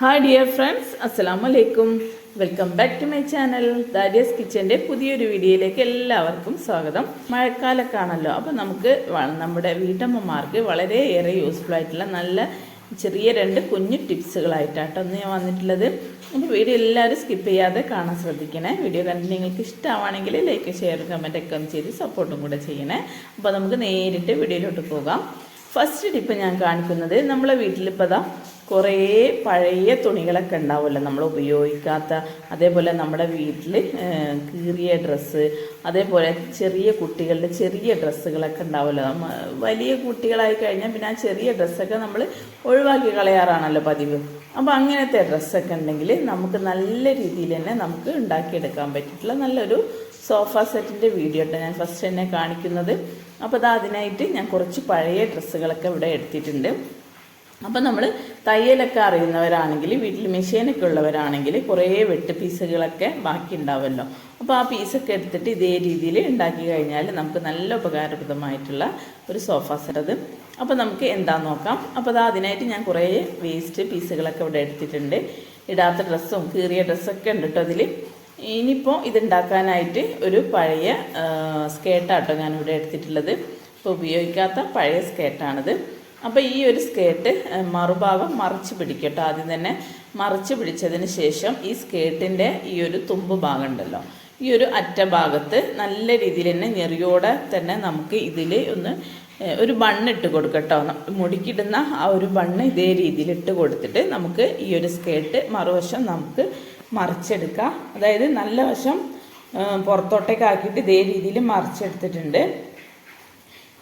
Hi dear friends അസ്സാം വലൈക്കും welcome back to my channel Dariyas കിച്ചന്റെ പുതിയൊരു വീഡിയോയിലേക്ക് എല്ലാവർക്കും സ്വാഗതം. മഴക്കാലക്കാണല്ലോ. അപ്പോൾ നമുക്ക് നമ്മുടെ വീട്ടമ്മമാർക്ക് വളരെയേറെ യൂസ്ഫുൾ ആയിട്ടുള്ള നല്ല ചെറിയ രണ്ട് കുഞ്ഞു ടിപ്സുകളായിട്ടാട്ടോ ഒന്ന് ഞാൻ വന്നിട്ടുള്ളത്. അപ്പോൾ വീഡിയോ എല്ലാവരും സ്കിപ്പ് ചെയ്യാതെ കാണാൻ ശ്രദ്ധിക്കണേ. വീഡിയോ കണ്ട് നിങ്ങൾക്ക് ഇഷ്ടമാണെങ്കിൽ ലൈക്ക് ഷെയർ കമന്റ് ഒക്കെ ചെയ്ത് സപ്പോർട്ടും കൂടെ ചെയ്യണേ. അപ്പോൾ നമുക്ക് നേരിട്ട് വീഡിയോയിലോട്ട് പോകാം. ഫസ്റ്റ് ടിപ്പ് ഞാൻ കാണിക്കുന്നത് നമ്മളെ വീട്ടിലിപ്പോൾ കുറേ പഴയ തുണികളൊക്കെ ഉണ്ടാവുമല്ലോ. നമ്മൾ ഉപയോഗിക്കാത്ത അതേപോലെ നമ്മുടെ വീട്ടിൽ കീറിയ ഡ്രസ്സ് അതേപോലെ ചെറിയ കുട്ടികളുടെ ചെറിയ ഡ്രസ്സുകളൊക്കെ ഉണ്ടാവുമല്ലോ. വലിയ കുട്ടികളായി കഴിഞ്ഞാൽ പിന്നെ ആ ചെറിയ ഡ്രസ്സൊക്കെ നമ്മൾ ഒഴിവാക്കി കളയാറാണല്ലോ പതിവ്. അപ്പോൾ അങ്ങനത്തെ ഡ്രസ്സൊക്കെ ഉണ്ടെങ്കിൽ നമുക്ക് നല്ല രീതിയിൽ തന്നെ നമുക്ക് ഉണ്ടാക്കിയെടുക്കാൻ പറ്റിയിട്ടുള്ള നല്ലൊരു സോഫ സെറ്റിന്റെ വീഡിയോ ഞാൻ ഫസ്റ്റ് തന്നെ കാണിക്കുന്നത്. അപ്പോൾ അത് അതിനായിട്ട് ഞാൻ കുറച്ച് പഴയ ഡ്രസ്സുകളൊക്കെ ഇവിടെ എടുത്തിട്ടുണ്ട്. അപ്പോൾ നമ്മൾ തയ്യലൊക്കെ അറിയുന്നവരാണെങ്കിൽ വീട്ടിൽ മെഷീനൊക്കെ ഉള്ളവരാണെങ്കിൽ കുറേ വെട്ട് പീസുകളൊക്കെ ബാക്കി ഉണ്ടാവുമല്ലോ അപ്പോൾ ആ പീസൊക്കെ എടുത്തിട്ട് ഇതേ രീതിയിൽ ഉണ്ടാക്കി കഴിഞ്ഞാൽ നമുക്ക് നല്ല ഉപകാരപ്രദമായിട്ടുള്ള ഒരു സോഫ സെറ്റ് അത്. അപ്പോൾ നമുക്ക് എന്താന്ന് നോക്കാം. അപ്പോൾ അത് അതിനായിട്ട് ഞാൻ കുറേ വേസ്റ്റ് പീസുകളൊക്കെ ഇവിടെ എടുത്തിട്ടുണ്ട്. ഇടാത്ത ഡ്രസ്സും കീറിയ ഡ്രസ്സൊക്കെ ഉണ്ട് കേട്ടോ അതിൽ ഇനിയിപ്പോൾ ഇതുണ്ടാക്കാനായിട്ട് ഒരു പഴയ സ്കേർട്ടാട്ടോ ഞാനിവിടെ എടുത്തിട്ടുള്ളത്. ഇപ്പോൾ ഉപയോഗിക്കാത്ത പഴയ സ്കേർട്ടാണിത് അപ്പോൾ ഈ ഒരു സ്കേർട്ട് മറുഭാഗം മറിച്ച് പിടിക്കട്ടോ. ആദ്യം തന്നെ മറിച്ച് പിടിച്ചതിന് ശേഷം ഈ സ്കേർട്ടിന്റെ ഈ ഒരു തുമ്പ് ഭാഗം ഉണ്ടല്ലോ ഈ ഒരു അറ്റ ഭാഗത്ത് നല്ല രീതിയിൽ തന്നെ ഞെറിയോടെ തന്നെ നമുക്ക് ഇതിൽ ഒന്ന് ഒരു ബണ്ണിട്ട് കൊടുക്കട്ടോ. മുടിക്കിടുന്ന ആ ഒരു ബണ്ണ് ഇതേ രീതിയിൽ ഇട്ട് കൊടുത്തിട്ട് നമുക്ക് ഈ ഒരു സ്കേർട്ട് മറുവശം നമുക്ക് മറിച്ചെടുക്കാം. അതായത് നല്ല വശം പുറത്തോട്ടേക്കാക്കിയിട്ട് ഇതേ രീതിയിൽ മറിച്ചെടുത്തിട്ടുണ്ട്.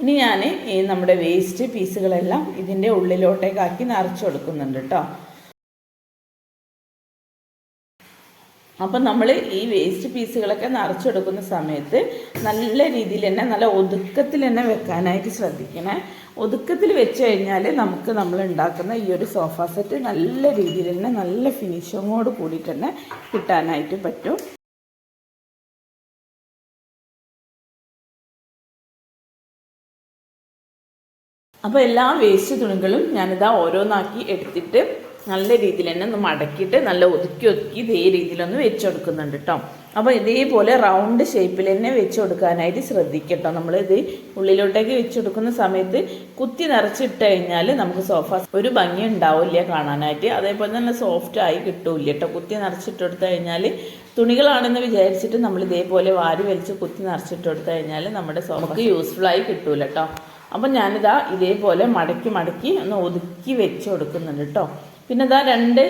ഇനി ഞാൻ ഈ നമ്മുടെ വേസ്റ്റ് പീസുകളെല്ലാം ഇതിന്റെ ഉള്ളിലോട്ടേക്കാക്കി നിറച്ചു കൊടുക്കുന്നുണ്ട് കേട്ടോ അപ്പം നമ്മൾ ഈ വേസ്റ്റ് പീസുകളൊക്കെ നിറച്ചെടുക്കുന്ന സമയത്ത് നല്ല രീതിയിൽ തന്നെ നല്ല ഒതുക്കത്തിൽ തന്നെ വെക്കാനായിട്ട് ശ്രദ്ധിക്കണേ. ഒതുക്കത്തിൽ വെച്ച് കഴിഞ്ഞാൽ നമുക്ക് നമ്മൾ ഉണ്ടാക്കുന്ന ഈ ഒരു സോഫ സെറ്റ് നല്ല രീതിയിൽ തന്നെ നല്ല ഫിനിഷിങ്ങോട് കൂടിയിട്ട് തന്നെ കിട്ടാനായിട്ട് പറ്റും. അപ്പോൾ എല്ലാ വേസ്റ്റ് തുണികളും ഞാനിതാ ഓരോന്നാക്കി എടുത്തിട്ട് നല്ല രീതിയിൽ തന്നെ ഒന്ന് മടക്കിയിട്ട് നല്ല ഒതുക്കി ഒതുക്കി ഇതേ രീതിയിലൊന്ന് വെച്ചെടുക്കുന്നുണ്ട് കേട്ടോ അപ്പോൾ ഇതേപോലെ റൗണ്ട് ഷേപ്പിൽ തന്നെ വെച്ച് കൊടുക്കാനായിട്ട് ശ്രദ്ധിക്കട്ടോ. നമ്മൾ ഇത് ഉള്ളിലോട്ടേക്ക് വെച്ച് കൊടുക്കുന്ന സമയത്ത് കുത്തി നിറച്ചിട്ട് കഴിഞ്ഞാൽ നമുക്ക് സോഫ ഒരു ഭംഗി ഉണ്ടാവില്ല കാണാനായിട്ട്. അതേപോലെ തന്നെ സോഫ്റ്റ് ആയി കിട്ടൂല കേട്ടോ കുത്തി നിറച്ചിട്ട് കൊടുത്തു കഴിഞ്ഞാൽ തുണികളാണെന്ന് വിചാരിച്ചിട്ട് നമ്മൾ ഇതേപോലെ വാരി വലിച്ച് കുത്തി നിറച്ചിട്ട് കൊടുത്തു കഴിഞ്ഞാൽ നമ്മുടെ സോഫക്ക് യൂസ്ഫുൾ ആയി കിട്ടൂല കേട്ടോ അപ്പം ഞാനിതാ ഇതേപോലെ മടക്കി മടക്കി ഒന്ന് ഒതുക്കി വെച്ച് കൊടുക്കുന്നുണ്ട് കേട്ടോ പിന്നെ ഇതാ രണ്ട്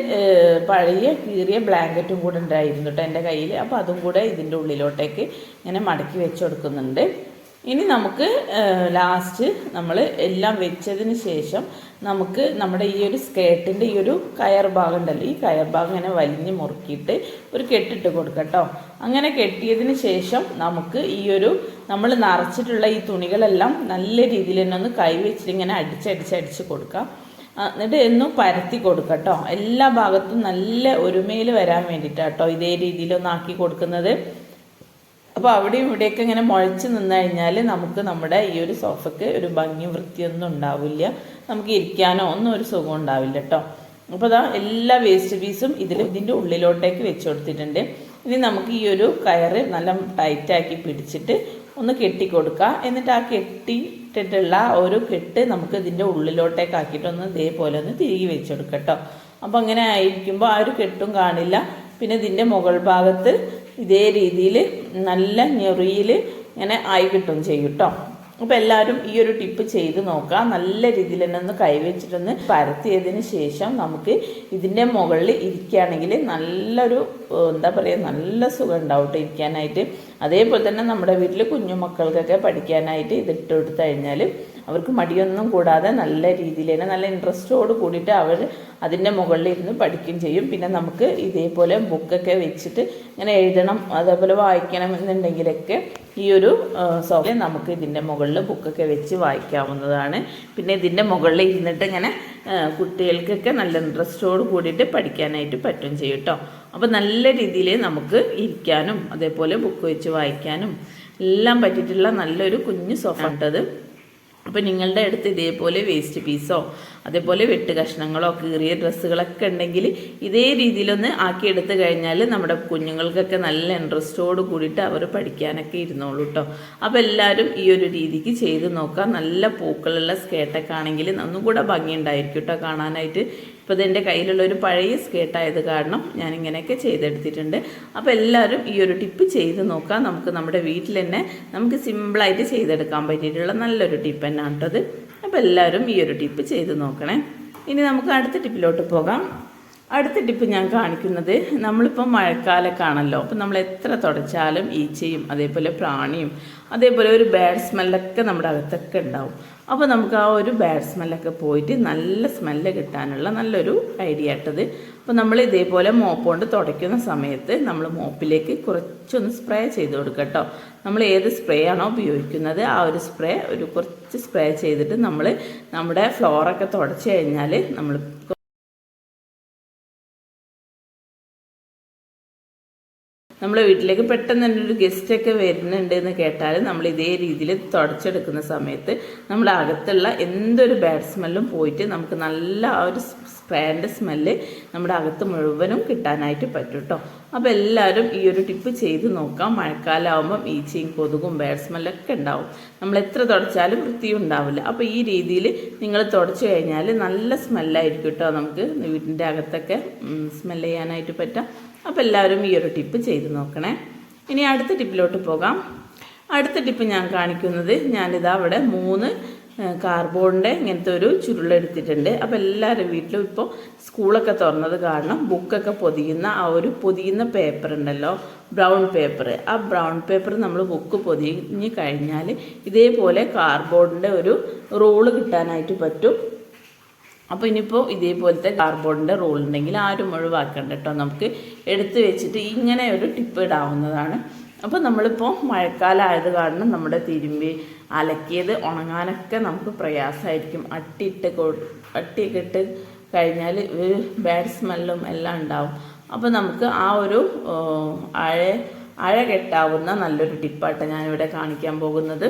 പഴയ കീറിയ ബ്ലാങ്കറ്റും കൂടെ ഉണ്ടായിരുന്നു കേട്ടോ എന്റെ കയ്യിൽ അപ്പോൾ അതും കൂടെ ഇതിന്റെ ഉള്ളിലോട്ടേക്ക് ഇങ്ങനെ മടക്കി വെച്ച് കൊടുക്കുന്നുണ്ട് ഇനി നമുക്ക് ലാസ്റ്റ് നമ്മൾ എല്ലാം വെച്ചതിന് ശേഷം നമുക്ക് നമ്മുടെ ഈ ഒരു സ്കേർട്ടിന്റെ ഈ ഒരു കയർ ഭാഗം ഉണ്ടല്ലോ ഈ കയർ ഭാഗം ഇങ്ങനെ വലിഞ്ഞ് മുറുക്കിയിട്ട് ഒരു കെട്ടിട്ട് കൊടുക്കട്ടോ അങ്ങനെ കെട്ടിയതിന് ശേഷം നമുക്ക് ഈ ഒരു നമ്മൾ നിറച്ചിട്ടുള്ള ഈ തുണികളെല്ലാം നല്ല രീതിയിൽ തന്നെ ഒന്ന് കൈവച്ചിട്ട് ഇങ്ങനെ അടിച്ചടിച്ചടിച്ച് കൊടുക്കാം. എന്നിട്ട് എന്നും പരത്തി കൊടുക്കട്ടോ എല്ലാ ഭാഗത്തും നല്ല ഒരുമയിൽ വരാൻ വേണ്ടിയിട്ടാട്ടോ ഇതേ രീതിയിലൊന്നാക്കി കൊടുക്കുന്നത്. അപ്പോൾ അവിടെയും ഇവിടെയൊക്കെ ഇങ്ങനെ മുഴച്ച് നിന്ന് കഴിഞ്ഞാൽ നമുക്ക് നമ്മുടെ ഈ ഒരു സോഫയ്ക്ക് ഒരു ഭംഗി വൃത്തിയൊന്നും ഉണ്ടാവില്ല. നമുക്ക് ഇരിക്കാനോ ഒന്നും ഒരു സുഖം ഉണ്ടാവില്ല കേട്ടോ അപ്പോൾ അതാ എല്ലാ വേസ്റ്റ് പീസും ഇതിൽ ഇതിന്റെ ഉള്ളിലോട്ടേക്ക് വെച്ച് കൊടുത്തിട്ടുണ്ട്. ഇനി നമുക്ക് ഈ ഒരു കയറ് നല്ല ടൈറ്റാക്കി പിടിച്ചിട്ട് ഒന്ന് കെട്ടിക്കൊടുക്കുക എന്നിട്ട് ആ കെട്ടിയിട്ടിട്ടുള്ള ആ ഒരു കെട്ട് നമുക്ക് ഇതിന്റെ ഉള്ളിലോട്ടേക്ക് ആക്കിയിട്ട് ഒന്ന് ഇതേപോലെ ഒന്ന് തിരികെ വെച്ചെടുക്കട്ടോ. അപ്പോൾ അങ്ങനെ ആയിരിക്കുമ്പോൾ ആ ഒരു കെട്ടും കാണില്ല. പിന്നെ ഇതിന്റെ മുകൾ ഭാഗത്ത് ഇതേ രീതിയിൽ നല്ല ഞെറിയിൽ ഇങ്ങനെ ആയി കിട്ടും ചെയ്യും കേട്ടോ അപ്പോൾ എല്ലാവരും ഈ ഒരു ടിപ്പ് ചെയ്ത് നോക്കാം നല്ല രീതിയിൽ തന്നെ ഒന്ന് കൈവച്ചിട്ടൊന്ന് പരത്തിയതിന് ശേഷം നമുക്ക് ഇതിന്റെ മുകളിൽ ഇരിക്കുകയാണെങ്കിൽ നല്ലൊരു എന്താ പറയുക നല്ല സുഖം ഉണ്ടാവും കേട്ടോ ഇരിക്കാനായിട്ട്. അതേപോലെ തന്നെ നമ്മുടെ വീട്ടിൽ കുഞ്ഞു മക്കൾക്കൊക്കെ പഠിക്കാനായിട്ട് ഇതിട്ട് കൊടുത്തു കഴിഞ്ഞാൽ അവർക്ക് മടിയൊന്നും കൂടാതെ നല്ല രീതിയിൽ തന്നെ നല്ല ഇൻട്രസ്റ്റോട് കൂടിയിട്ട് അവർ അതിന്റെ മുകളിൽ ഇരുന്ന് പഠിക്കുകയും ചെയ്യും. പിന്നെ നമുക്ക് ഇതേപോലെ ബുക്കൊക്കെ വെച്ചിട്ട് ഇങ്ങനെ എഴുതണം അതേപോലെ വായിക്കണം എന്നുണ്ടെങ്കിലൊക്കെ ഈ ഒരു സോഫ്റ്റ് നമുക്ക് ഇതിന്റെ മുകളിൽ ബുക്കൊക്കെ വെച്ച് വായിക്കാവുന്നതാണ്. പിന്നെ ഇതിന്റെ മുകളിൽ ഇരുന്നിട്ട് ഇങ്ങനെ കുട്ടികൾക്കൊക്കെ നല്ല ഇൻട്രസ്റ്റോട് കൂടിയിട്ട് പഠിക്കാനായിട്ട് പറ്റും ചെയ്യും കേട്ടോ അപ്പോൾ നല്ല രീതിയിൽ നമുക്ക് ഇരിക്കാനും അതേപോലെ ബുക്ക് വെച്ച് വായിക്കാനും എല്ലാം പറ്റിയിട്ടുള്ള നല്ലൊരു കുഞ്ഞ് സോഫ ഉണ്ടത്. അപ്പോൾ നിങ്ങളുടെ അടുത്ത് ഇതേപോലെ വേസ്റ്റ് പീസോ അതേപോലെ വെട്ട് കഷ്ണങ്ങളോ കീറിയ ഡ്രസ്സുകളൊക്കെ ഉണ്ടെങ്കിൽ ഇതേ രീതിയിലൊന്ന് ആക്കിയെടുത്ത് കഴിഞ്ഞാൽ നമ്മുടെ കുഞ്ഞുങ്ങൾക്കൊക്കെ നല്ല ഇൻട്രസ്റ്റോട് കൂടിയിട്ട് അവർ പഠിക്കാനൊക്കെ ഇരുന്നോളൂ കേട്ടോ അപ്പോൾ എല്ലാവരും ഈ ഒരു രീതിക്ക് ചെയ്ത് നോക്കാം. നല്ല പൂക്കളുള്ള സ്കേട്ടൊക്കെ ആണെങ്കിൽ ഒന്നും കൂടെ ഭംഗിയുണ്ടായിരിക്കും കേട്ടോ കാണാനായിട്ട്. ഇപ്പോൾ ഇതെന്റെ കയ്യിലുള്ള ഒരു പഴയ സ്കേട്ടായത് കാരണം ഞാൻ ഇങ്ങനെയൊക്കെ ചെയ്തെടുത്തിട്ടുണ്ട്. അപ്പോൾ എല്ലാവരും ഈ ഒരു ടിപ്പ് ചെയ്ത് നോക്കാം. നമുക്ക് നമ്മുടെ വീട്ടിൽ തന്നെ നമുക്ക് സിമ്പിളായിട്ട് ചെയ്തെടുക്കാൻ പറ്റിയിട്ടുള്ള നല്ലൊരു ടിപ്പ് തന്നെയാണ് കേട്ടോ അപ്പോൾ എല്ലാവരും ഈ ഒരു ടിപ്പ് ചെയ്ത് നോക്കണേ. ഇനി നമുക്ക് അടുത്ത ടിപ്പിലോട്ട് പോകാം. അടുത്ത ടിപ്പ് ഞാൻ കാണിക്കുന്നത് നമ്മളിപ്പോൾ മഴക്കാലക്കാണല്ലോ. അപ്പം നമ്മൾ എത്ര തുടച്ചാലും ഈച്ചയും അതേപോലെ പ്രാണിയും അതേപോലെ ഒരു ബാഡ് സ്മെല്ലൊക്കെ നമ്മുടെ അകത്തൊക്കെ ഉണ്ടാവും. അപ്പോൾ നമുക്ക് ആ ഒരു ബാഡ് സ്മെല്ലൊക്കെ പോയിട്ട് നല്ല സ്മെല്ല് കിട്ടാനുള്ള നല്ലൊരു ഐഡിയ ആട്ടത് അപ്പോൾ നമ്മൾ ഇതേപോലെ മോപ്പ് കൊണ്ട് തുടയ്ക്കുന്ന സമയത്ത് നമ്മൾ മോപ്പിലേക്ക് കുറച്ചൊന്ന് സ്പ്രേ ചെയ്ത് കൊടുക്കട്ടോ കേട്ടോ നമ്മൾ ഏത് സ്പ്രേ ആണോ ഉപയോഗിക്കുന്നത് ആ ഒരു സ്പ്രേ ഒരു കുറച്ച് സ്പ്രേ ചെയ്തിട്ട് നമ്മൾ നമ്മുടെ ഫ്ലോറൊക്കെ തുടച്ച് കഴിഞ്ഞാൽ നമ്മൾ നമ്മളെ വീട്ടിലേക്ക് പെട്ടെന്ന് തന്നെ ഒരു ഗസ്റ്റൊക്കെ വരുന്നുണ്ട് എന്ന് കേട്ടാൽ നമ്മൾ ഇതേ രീതിയിൽ തുടച്ചെടുക്കുന്ന സമയത്ത് നമ്മുടെ അകത്തുള്ള എന്തൊരു ബാഡ് സ്മെല്ലും പോയിട്ട് നമുക്ക് നല്ല ആ ഒരു സ്പ്രേന്റെ സ്മെല്ല് നമ്മുടെ അകത്ത് മുഴുവനും കിട്ടാനായിട്ട് പറ്റും കേട്ടോ അപ്പോൾ എല്ലാവരും ഈ ഒരു ടിപ്പ് ചെയ്ത് നോക്കാം. മഴക്കാലമാകുമ്പം ഈച്ചയും കൊതുകും ബാഡ് സ്മെല്ലൊക്കെ ഉണ്ടാവും. നമ്മൾ എത്ര തുടച്ചാലും വൃത്തിയും ഉണ്ടാവില്ല. അപ്പോൾ ഈ രീതിയിൽ നിങ്ങൾ തുടച്ചു കഴിഞ്ഞാൽ നല്ല സ്മെല്ലായിരിക്കും കേട്ടോ നമുക്ക് വീട്ടിന്റെ അകത്തൊക്കെ സ്മെല്ല് ചെയ്യാനായിട്ട് പറ്റാം. അപ്പോൾ എല്ലാവരും ഈ ഒരു ടിപ്പ് ചെയ്ത് നോക്കണേ. ഇനി അടുത്ത ടിപ്പിലോട്ട് പോകാം. അടുത്ത ടിപ്പ് ഞാൻ കാണിക്കുന്നത് ഞാനിതാ അവിടെ മൂന്ന് കാർബോണിന്റെ ഇങ്ങനത്തെ ഒരു ചുരുളെടുത്തിട്ടുണ്ട് അപ്പോൾ എല്ലാവരും വീട്ടിലും ഇപ്പോൾ സ്കൂളൊക്കെ തുറന്നത് കാരണം ബുക്കൊക്കെ പൊതിയുന്ന ആ ഒരു പൊതിയുന്ന പേപ്പർ ഉണ്ടല്ലോ ബ്രൗൺ പേപ്പർ ആ ബ്രൗൺ പേപ്പർ നമ്മൾ ബുക്ക് പൊതിഞ്ഞ് കഴിഞ്ഞാൽ ഇതേപോലെ കാർബോർഡിന്റെ ഒരു റോൾ കിട്ടാനായിട്ട് പറ്റും. അപ്പോൾ ഇനിയിപ്പോൾ ഇതേപോലത്തെ കാർബോർഡിന്റെ റോൾ ഉണ്ടെങ്കിൽ ആരും ഒഴിവാക്കണ്ട കേട്ടോ നമുക്ക് എടുത്തു വെച്ചിട്ട് ഇങ്ങനെ ഒരു ടിപ്പ് ഇടാവുന്നതാണ്. അപ്പോൾ നമ്മളിപ്പോൾ മഴക്കാലമായത് കാരണം നമ്മുടെ തിരുമ്പി അലക്കിയത് ഉണങ്ങാനൊക്കെ നമുക്ക് പ്രയാസമായിരിക്കും അട്ടിയിട്ട് അട്ടിയൊക്കെ ഇട്ട് കഴിഞ്ഞാൽ ഒരു ബാഡ് സ്മെല്ലും എല്ലാം ഉണ്ടാവും. അപ്പോൾ നമുക്ക് ആ ഒരു അഴ അഴ കെട്ടാവുന്ന നല്ലൊരു ടിപ്പായിട്ട് ഞാനിവിടെ കാണിക്കാൻ പോകുന്നത്.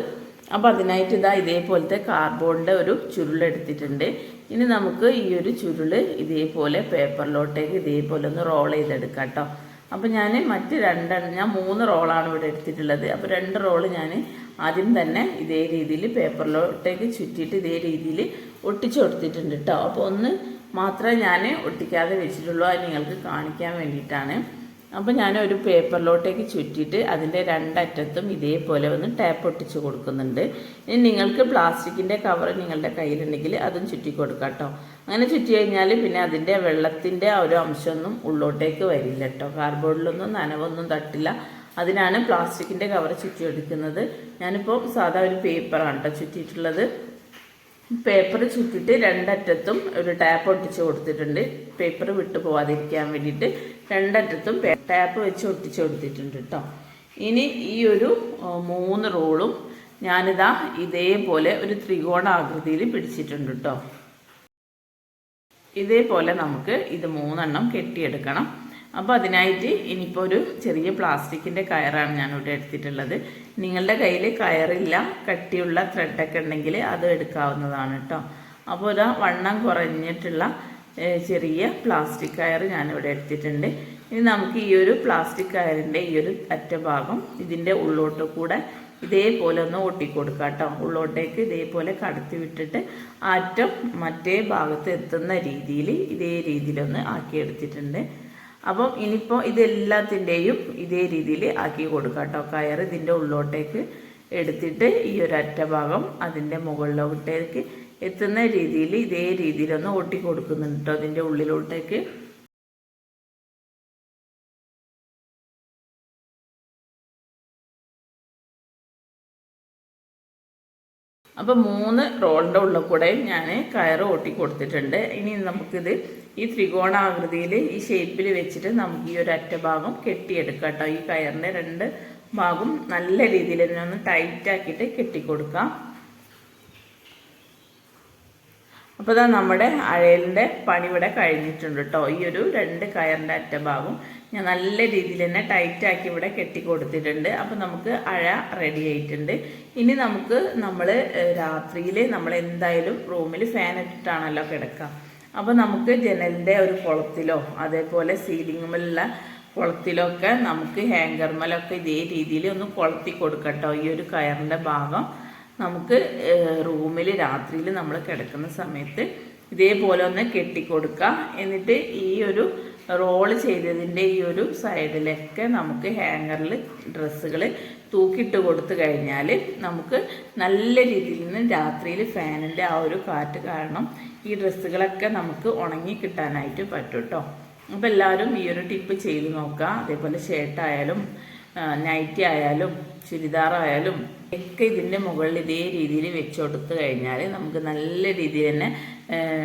അപ്പോൾ അതിനായിട്ട് ഇതാ ഇതേപോലത്തെ കാർബോണിന്റെ ഒരു ചുരുളെടുത്തിട്ടുണ്ട് ഇനി നമുക്ക് ഈ ഒരു ചുരുൾ ഇതേപോലെ പേപ്പറിലോട്ടേക്ക് ഇതേപോലെ ഒന്ന് റോൾ ചെയ്തെടുക്കാം കേട്ടോ. അപ്പോൾ ഞാൻ മറ്റ് രണ്ടെണ്ണം ഞാൻ മൂന്ന് റോളാണ് ഇവിടെ എടുത്തിട്ടുള്ളത്. അപ്പോൾ രണ്ട് റോൾ ഞാൻ ആദ്യം തന്നെ ഇതേ രീതിയിൽ പേപ്പറിലോട്ടേക്ക് ചുറ്റിയിട്ട് ഇതേ രീതിയിൽ ഒട്ടിച്ചു കൊടുത്തിട്ടുണ്ട് കേട്ടോ. അപ്പോൾ ഒന്ന് മാത്രമേ ഞാൻ ഒട്ടിക്കാതെ വെച്ചിട്ടുള്ളൂ. അത് നിങ്ങൾക്ക് കാണിക്കാൻ വേണ്ടിയിട്ടാണ്. അപ്പോൾ ഞാൻ ഒരു പേപ്പറിലോട്ടേക്ക് ചുറ്റിയിട്ട് അതിന്റെ രണ്ടറ്റത്തും ഇതേപോലെ ഒന്ന് ടാപ്പ് ഒട്ടിച്ച് കൊടുക്കുന്നുണ്ട്. ഇനി നിങ്ങൾക്ക് പ്ലാസ്റ്റിക്കിന്റെ കവർ നിങ്ങളുടെ കയ്യിലുണ്ടെങ്കിൽ അതും ചുറ്റി കൊടുക്കാം കേട്ടോ. അങ്ങനെ ചുറ്റി കഴിഞ്ഞാൽ പിന്നെ അതിന്റെ വെള്ളത്തിന്റെ ഒരു അംശമൊന്നും ഉള്ളോട്ടേക്ക് വരില്ല കേട്ടോ. കാർബോർഡിലൊന്നും നനവൊന്നും തട്ടില്ല. അതിനാണ് പ്ലാസ്റ്റിക്കിന്റെ കവർ ചുറ്റി എടുക്കുന്നത് ഞാനിപ്പോൾ സാധാ ഒരു പേപ്പറാണ് കേട്ടോ ചുറ്റിയിട്ടുള്ളത്. പേപ്പർ ചുറ്റിട്ട് രണ്ടറ്റത്തും ഒരു ടാപ്പ് ഒട്ടിച്ച് കൊടുത്തിട്ടുണ്ട്. പേപ്പർ വിട്ടു പോവാതിരിക്കാൻ വേണ്ടിയിട്ട് രണ്ടറ്റത്തും ടാപ്പ് വെച്ച് ഒട്ടിച്ച് കൊടുത്തിട്ടുണ്ട് കേട്ടോ ഇനി ഈ ഒരു മൂന്ന് റോളും ഞാനിതാ ഇതേപോലെ ഒരു ത്രികോണാകൃതിയിൽ പിടിച്ചിട്ടുണ്ട് കേട്ടോ ഇതേപോലെ നമുക്ക് ഇത് മൂന്നെണ്ണം കെട്ടിയെടുക്കണം. അപ്പോൾ അതിനായിട്ട് ഇനിയിപ്പോൾ ഒരു ചെറിയ പ്ലാസ്റ്റിക്കിന്റെ കയറാണ് ഞാൻ ഇവിടെ എടുത്തിട്ടുള്ളത്. നിങ്ങളുടെ കയ്യിൽ കയറില്ല കട്ടിയുള്ള ത്രെഡൊക്കെ ഉണ്ടെങ്കിൽ അത് എടുക്കാവുന്നതാണ് കേട്ടോ. അപ്പോൾ ഒരു വണ്ണം കുറഞ്ഞിട്ടുള്ള ചെറിയ പ്ലാസ്റ്റിക് കയർ ഞാനിവിടെ എടുത്തിട്ടുണ്ട്. ഇനി നമുക്ക് ഈ ഒരു പ്ലാസ്റ്റിക് കയറിന്റെ ഈ ഒരു അറ്റഭാഗം ഇതിന്റെ ഉള്ളോട്ട് കൂടെ ഇതേപോലെ ഒന്ന് ഒട്ടിക്കൊടുക്കുക കേട്ടോ. ഉള്ളോട്ടേക്ക് ഇതേപോലെ കടത്തി വിട്ടിട്ട് അറ്റം മറ്റേ ഭാഗത്ത് എത്തുന്ന രീതിയിൽ ഇതേ രീതിയിലൊന്ന് ആക്കിയെടുത്തിട്ടുണ്ട് അപ്പം ഇനിയിപ്പോൾ ഇതെല്ലാത്തിന്റെയും ഇതേ രീതിയിൽ ആക്കി കൊടുക്കുക കേട്ടോ. കയർ ഇതിന്റെ ഉള്ളോട്ടേക്ക് എടുത്തിട്ട് ഈ ഒരു അറ്റഭാഗം അതിന്റെ മുകളിലോട്ടേക്ക് എത്തുന്ന രീതിയിൽ ഇതേ രീതിയിലൊന്ന് ഒട്ടി കൊടുക്കുന്നുണ്ട് കേട്ടോ. അതിന്റെ ഉള്ളിലോട്ടേക്ക് അപ്പോൾ മൂന്ന് റോളിന്റെ ഉള്ളിൽ കൂടെ ഞാൻ കയറ് ഓട്ടി കൊടുത്തിട്ടുണ്ട്. ഇനി നമുക്കിത് ഈ ത്രികോണാകൃതിയിൽ ഈ ഷേപ്പിൽ വെച്ചിട്ട് നമുക്ക് ഈ ഒരു അറ്റഭാഗം കെട്ടിയെടുക്കാം കേട്ടോ. ഈ കയറിന്റെ രണ്ട് ഭാഗം നല്ല രീതിയിൽ തന്നെ ഒന്ന് ടൈറ്റ് ആക്കിയിട്ട് കെട്ടിക്കൊടുക്കാം. അപ്പോൾ ഇതാ നമ്മുടെ അഴയലിന്റെ പണി ഇവിടെ കഴിഞ്ഞിട്ടുണ്ട് കേട്ടോ ഈ ഒരു രണ്ട് കയറിന്റെ അറ്റഭാഗം ഞാൻ നല്ല രീതിയിൽ തന്നെ ടൈറ്റാക്കി ഇവിടെ കെട്ടി കൊടുത്തിട്ടുണ്ട് അപ്പോൾ നമുക്ക് അഴ റെഡി ആയിട്ടുണ്ട്. ഇനി നമുക്ക് നമ്മൾ രാത്രിയിൽ നമ്മൾ എന്തായാലും റൂമിൽ ഫാൻ ഇട്ടിട്ടാണല്ലോ കിടക്കുക അപ്പോൾ നമുക്ക് ജനലിന്റെ ഒരു കുളത്തിലോ അതേപോലെ സീലിങ്ങുമുള്ള കുളത്തിലൊക്കെ നമുക്ക് ഹാങ്കർമലൊക്കെ ഇതേ രീതിയിൽ ഒന്ന് കുളത്തി കൊടുക്കട്ടോ. ഈ ഒരു കയറിന്റെ ഭാഗം. നമുക്ക് റൂമിൽ രാത്രിയിൽ നമ്മൾ കിടക്കുന്ന സമയത്ത് ഇതേപോലെ ഒന്ന് കെട്ടിക്കൊടുക്കുക എന്നിട്ട് ഈ ഒരു റോൾ ചെയ്തതിന്റെ ഈ ഒരു സൈഡിലൊക്കെ നമുക്ക് ഹാങ്ങറിൽ ഡ്രസ്സുകൾ തൂക്കിയിട്ട് കൊടുത്തു കഴിഞ്ഞാൽ നമുക്ക് നല്ല രീതിയിൽ നിന്ന് രാത്രിയിൽ ഫാനിന്റെ ആ ഒരു കാറ്റ് കാരണം ഈ ഡ്രസ്സുകളൊക്കെ നമുക്ക് ഉണങ്ങി കിട്ടാനായിട്ട് പറ്റും കേട്ടോ അപ്പോൾ എല്ലാവരും ഈ ഒരു ടിപ്പ് ചെയ്ത് നോക്കുക അതേപോലെ ഷർട്ടായാലും നൈറ്റി ആയാലും ചുരിദാറായാലും ഒക്കെ ഇതിന്റെ മുകളിൽ ഇതേ രീതിയിൽ വെച്ച് കൊടുത്തു കഴിഞ്ഞാൽ നമുക്ക് നല്ല രീതിയിൽ തന്നെ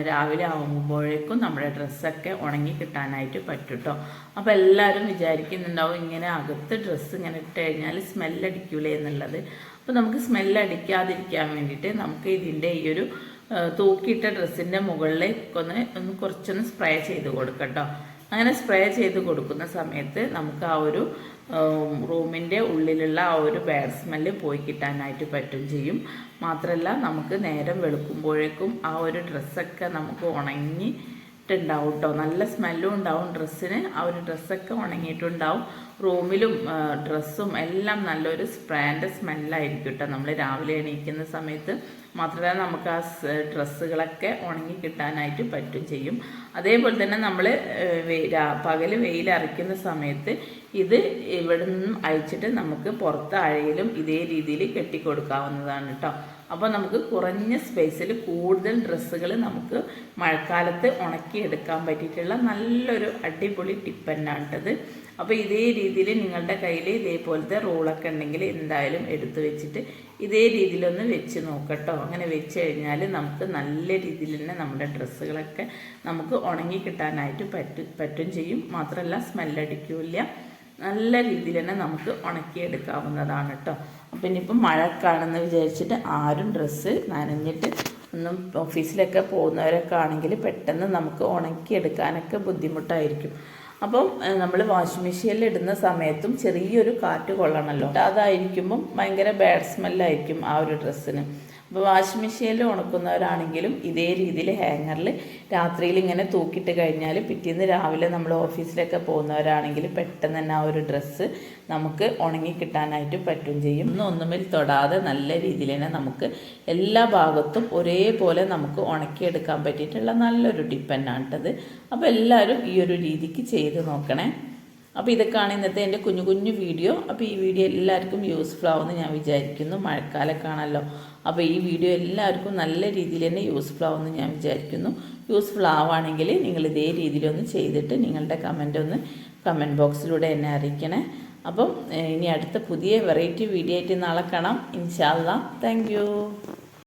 രാവിലെ ആകുമ്പോഴേക്കും നമ്മുടെ ഡ്രസ്സൊക്കെ ഉണങ്ങി കിട്ടാനായിട്ട് പറ്റും കേട്ടോ അപ്പോൾ എല്ലാവരും വിചാരിക്കുന്നുണ്ടാവും ഇങ്ങനെ അകത്ത് ഡ്രസ്സ് ഇങ്ങനെ ഇട്ട് കഴിഞ്ഞാൽ സ്മെല്ലടിക്കൂലേ എന്നുള്ളത്. അപ്പോൾ നമുക്ക് സ്മെല്ലടിക്കാതിരിക്കാൻ വേണ്ടിയിട്ട് നമുക്ക് ഇതിന്റെ ഈ ഒരു തൂക്കിയിട്ട ഡ്രസ്സിന്റെ മുകളിലേക്ക് ഒന്ന് ഒന്ന് കുറച്ചൊന്ന് സ്പ്രേ ചെയ്ത് കൊടുക്കട്ടോ. അങ്ങനെ സ്പ്രേ ചെയ്ത് കൊടുക്കുന്ന സമയത്ത് നമുക്ക് ആ ഒരു റൂമിന്റെ ഉള്ളിലുള്ള ആ ഒരു ബാഡ് സ്മെല്ല് പോയി കിട്ടാനായിട്ട് പറ്റും ചെയ്യും. മാത്രമല്ല നമുക്ക് നേരം വെളുക്കുമ്പോഴേക്കും ആ ഒരു ഡ്രസ്സൊക്കെ നമുക്ക് ഉണങ്ങിയിട്ടുണ്ടാവും കേട്ടോ നല്ല സ്മെല്ലും ഉണ്ടാവും ഡ്രസ്സിന് ആ ഒരു ഡ്രസ്സൊക്കെ ഉണങ്ങിയിട്ടുണ്ടാവും. റൂമിലും ഡ്രസ്സും എല്ലാം നല്ലൊരു സ്പ്രാൻഡ് സ്മെല്ലായിരിക്കും കേട്ടോ നമ്മൾ രാവിലെ എണീക്കുന്ന സമയത്ത് മാത്രമേ നമുക്ക് ആ ഡ്രസ്സുകളൊക്കെ ഉണങ്ങി കിട്ടാനായിട്ട് പറ്റും ചെയ്യും. അതേപോലെ തന്നെ നമ്മൾ പകൽ വെയിലറിക്കുന്ന സമയത്ത് ഇത് ഇവിടെ നിന്നും അയച്ചിട്ട് നമുക്ക് പുറത്ത് അഴയിലും ഇതേ രീതിയിൽ കെട്ടിക്കൊടുക്കാവുന്നതാണ് കേട്ടോ അപ്പോൾ നമുക്ക് കുറഞ്ഞ സ്പേസിൽ കൂടുതൽ ഡ്രസ്സുകൾ നമുക്ക് മഴക്കാലത്ത് ഉണക്കിയെടുക്കാൻ പറ്റിയിട്ടുള്ള നല്ലൊരു അടിപൊളി ടിപ്പ് തന്നെയാണ് അപ്പോൾ ഇതേ രീതിയിൽ നിങ്ങളുടെ കയ്യിൽ ഇതേപോലത്തെ റോളൊക്കെ ഉണ്ടെങ്കിൽ എന്തായാലും എടുത്തു വെച്ചിട്ട് ഇതേ രീതിയിലൊന്ന് വെച്ച് നോക്കട്ടോ. അങ്ങനെ വെച്ച് കഴിഞ്ഞാൽ നമുക്ക് നല്ല രീതിയിൽ തന്നെ നമ്മുടെ ഡ്രസ്സുകളൊക്കെ നമുക്ക് ഉണങ്ങി കിട്ടാനായിട്ട് പറ്റും പറ്റും ചെയ്യും. മാത്രമല്ല സ്മെല്ലടിക്കില്ല നല്ല രീതിയിൽ തന്നെ നമുക്ക് ഉണക്കിയെടുക്കാവുന്നതാണ് കേട്ടോ അപ്പം ഇനിയിപ്പം മഴക്കാണെന്ന് വിചാരിച്ചിട്ട് ആരും ഡ്രസ്സ് നനഞ്ഞിട്ട് ഒന്നും ഓഫീസിലൊക്കെ പോകുന്നവരൊക്കെ ആണെങ്കിൽ പെട്ടെന്ന് നമുക്ക് ഉണക്കിയെടുക്കാനൊക്കെ ബുദ്ധിമുട്ടായിരിക്കും. അപ്പം നമ്മൾ വാഷിംഗ് മെഷീനിൽ ഇടുന്ന സമയത്തും ചെറിയൊരു കാറ്റ് കൊള്ളണമല്ലോ അതായിരിക്കുമ്പം ഭയങ്കര ബാഡ് സ്മെല്ലായിരിക്കും ആ ഒരു ഡ്രസ്സിന് അപ്പോൾ വാഷിംഗ് മെഷീനിൽ ഉണക്കുന്നവരാണെങ്കിലും ഇതേ രീതിയിൽ ഹാങ്ങറിൽ രാത്രിയിൽ ഇങ്ങനെ തൂക്കിയിട്ട് കഴിഞ്ഞാൽ പിറ്റേന്ന് രാവിലെ നമ്മൾ ഓഫീസിലൊക്കെ പോകുന്നവരാണെങ്കിൽ പെട്ടെന്ന് തന്നെ ആ ഒരു ഡ്രസ്സ് നമുക്ക് ഉണങ്ങി കിട്ടാനായിട്ട് പറ്റും ചെയ്യും. ഒന്നും ഒന്നുമിൽ തൊടാതെ നല്ല രീതിയിൽ തന്നെ നമുക്ക് എല്ലാ ഭാഗത്തും ഒരേപോലെ നമുക്ക് ഉണക്കിയെടുക്കാൻ പറ്റിയിട്ടുള്ള നല്ലൊരു ടിപ്പന്നാണ് കേട്ടത്. അപ്പോൾ എല്ലാവരും ഈ ഒരു രീതിക്ക് ചെയ്ത് നോക്കണേ. അപ്പോൾ ഇതൊക്കെയാണ് ഇന്നത്തെ എന്റെ കുഞ്ഞു കുഞ്ഞു വീഡിയോ. അപ്പോൾ ഈ വീഡിയോ എല്ലാവർക്കും യൂസ്ഫുൾ ആവുമെന്ന് ഞാൻ വിചാരിക്കുന്നു. മഴക്കാലക്കാണല്ലോ അപ്പോൾ ഈ വീഡിയോ എല്ലാവർക്കും നല്ല രീതിയിൽ തന്നെ യൂസ്ഫുൾ ആവുമെന്ന് ഞാൻ വിചാരിക്കുന്നു. യൂസ്ഫുൾ ആവുകയാണെങ്കിൽ നിങ്ങൾ ഇതേ രീതിയിലൊന്ന് ചെയ്തിട്ട് നിങ്ങളുടെ കമന്റ് ഒന്ന് കമന്റ് ബോക്സിലൂടെ എന്നെ അറിയിക്കണേ. അപ്പം ഇനി അടുത്ത പുതിയ വെറൈറ്റി വീഡിയോ ആയിട്ട് നാളെ കാണാം. ഇൻഷാല്ല താങ്ക്